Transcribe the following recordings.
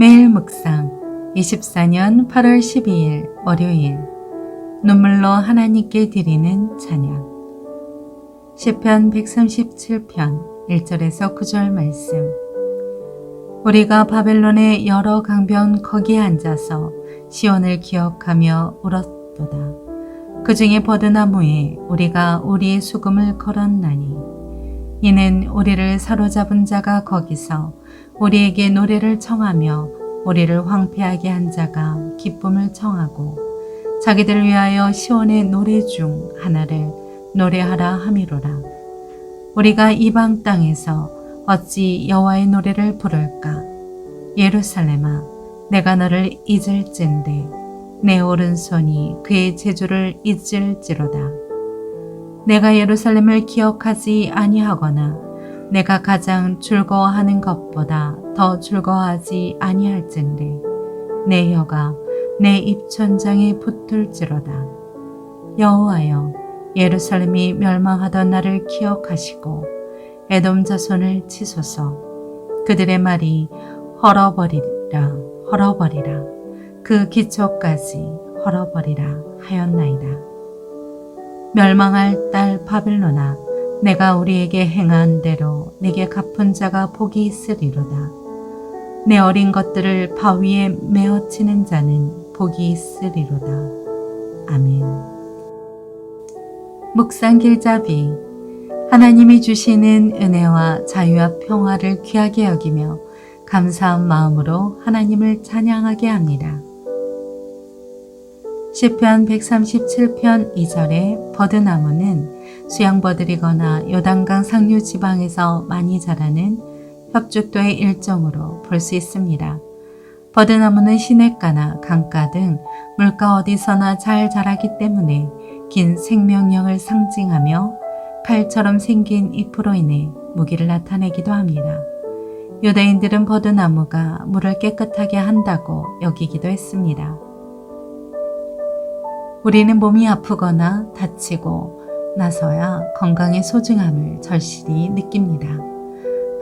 매일 묵상 24년 8월 12일 월요일 눈물로 하나님께 드리는 찬양. 시편 137편 1절에서 9절 말씀. 우리가 바벨론의 여러 강변 거기에 앉아서 시온을 기억하며 울었도다. 그 중에 버드나무에 우리가 우리의 수금을 걸었나니 이는 우리를 사로잡은 자가 거기서 우리에게 노래를 청하며 우리를 황폐하게 한 자가 기쁨을 청하고 자기들을 위하여 시온의 노래 중 하나를 노래하라 함이로라. 우리가 이방 땅에서 어찌 여호와의 노래를 부를까? 예루살렘아, 내가 너를 잊을진데 내 오른손이 그의 제주를 잊을지로다. 내가 예루살렘을 기억하지 아니하거나 내가 가장 즐거워하는 것보다 더 즐거워하지 아니할진데 내 혀가 내 입천장에 붙을지로다. 여호와여, 예루살렘이 멸망하던 날을 기억하시고 에돔 자손을 치소서. 그들의 말이 헐어버리라, 헐어버리라. 그 기초까지 헐어버리라 하였나이다. 멸망할 딸 바벨로나, 내가 우리에게 행한 대로 내게 갚은 자가 복이 있으리로다. 내 어린 것들을 바위에 메어치는 자는 복이 있으리로다. 아멘. 묵상 길잡이 하나님이 주시는 은혜와 자유와 평화를 귀하게 여기며 감사한 마음으로 하나님을 찬양하게 합니다. 시편 137편 2절에 버드나무는 수양버들이거나 요단강 상류 지방에서 많이 자라는 협죽도의 일종으로 볼 수 있습니다. 버드나무는 시냇가나 강가 등 물가 어디서나 잘 자라기 때문에 긴 생명력을 상징하며 칼처럼 생긴 잎으로 인해 무기를 나타내기도 합니다. 유대인들은 버드나무가 물을 깨끗하게 한다고 여기기도 했습니다. 우리는 몸이 아프거나 다치고 나서야 건강의 소중함을 절실히 느낍니다.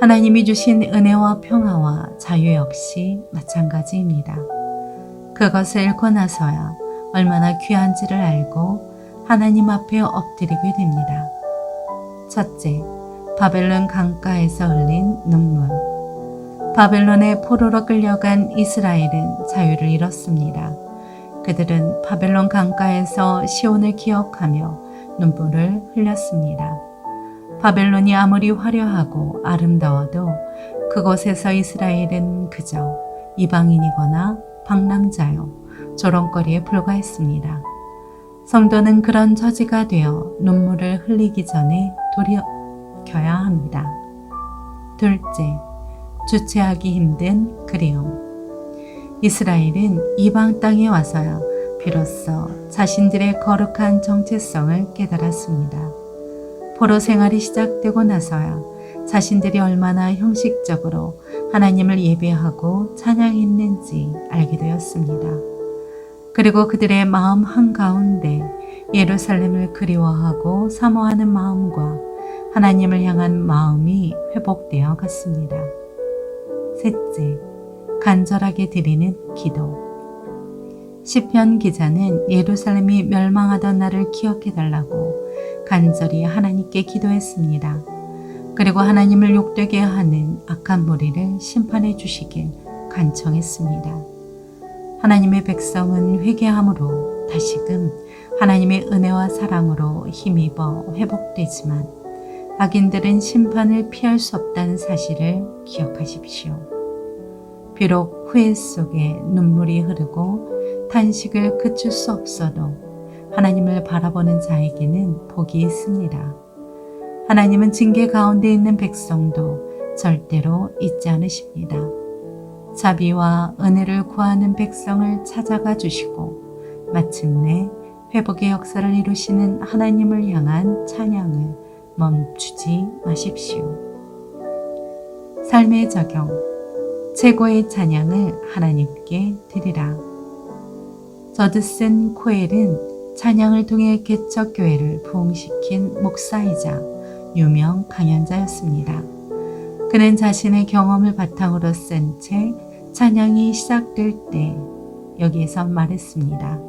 하나님이 주신 은혜와 평화와 자유 역시 마찬가지입니다. 그것을 잃고 나서야 얼마나 귀한지를 알고 하나님 앞에 엎드리게 됩니다. 첫째, 바벨론 강가에서 흘린 눈물. 바벨론의 포로로 끌려간 이스라엘은 자유를 잃었습니다. 그들은 바벨론 강가에서 시온을 기억하며 눈물을 흘렸습니다. 바벨론이 아무리 화려하고 아름다워도 그곳에서 이스라엘은 그저 이방인이거나 방랑자요, 조롱거리에 불과했습니다. 성도는 그런 처지가 되어 눈물을 흘리기 전에 돌이켜야 합니다. 둘째, 주체하기 힘든 그리움. 이스라엘은 이방 땅에 와서야 비로소 자신들의 거룩한 정체성을 깨달았습니다. 포로 생활이 시작되고 나서야 자신들이 얼마나 형식적으로 하나님을 예배하고 찬양했는지 알게 되었습니다. 그리고 그들의 마음 한가운데 예루살렘을 그리워하고 사모하는 마음과 하나님을 향한 마음이 회복되어 갔습니다. 셋째, 간절하게 드리는 기도. 시편 기자는 예루살렘이 멸망하던 날을 기억해 달라고 간절히 하나님께 기도했습니다. 그리고 하나님을 욕되게 하는 악한 무리를 심판해 주시길 간청했습니다. 하나님의 백성은 회개함으로 다시금 하나님의 은혜와 사랑으로 힘입어 회복되지만 악인들은 심판을 피할 수 없다는 사실을 기억하십시오. 비록 후회 속에 눈물이 흐르고 탄식을 그칠 수 없어도 하나님을 바라보는 자에게는 복이 있습니다. 하나님은 징계 가운데 있는 백성도 절대로 잊지 않으십니다. 자비와 은혜를 구하는 백성을 찾아가 주시고 마침내 회복의 역사를 이루시는 하나님을 향한 찬양을 멈추지 마십시오. 삶의 적용 최고의 찬양을 하나님께 드리라. 저드슨 코엘은 찬양을 통해 개척교회를 부흥시킨 목사이자 유명 강연자였습니다. 그는 자신의 경험을 바탕으로 쓴 책 찬양이 시작될 때 여기에서 말했습니다.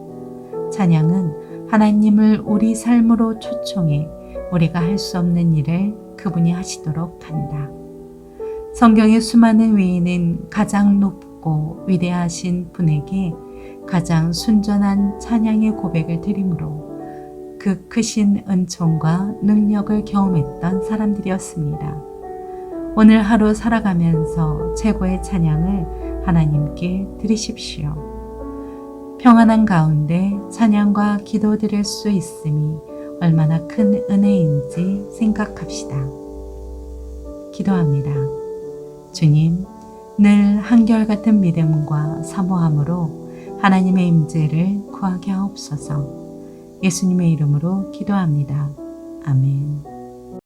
찬양은 하나님을 우리 삶으로 초청해 우리가 할 수 없는 일을 그분이 하시도록 한다. 성경의 수많은 위인은 가장 높고 위대하신 분에게 가장 순전한 찬양의 고백을 드림으로 그 크신 은총과 능력을 경험했던 사람들이었습니다. 오늘 하루 살아가면서 최고의 찬양을 하나님께 드리십시오. 평안한 가운데 찬양과 기도 드릴 수 있음이 얼마나 큰 은혜인지 생각합시다. 기도합니다. 주님, 늘 한결같은 믿음과 사모함으로 하나님의 임재를 구하게 하옵소서. 예수님의 이름으로 기도합니다. 아멘.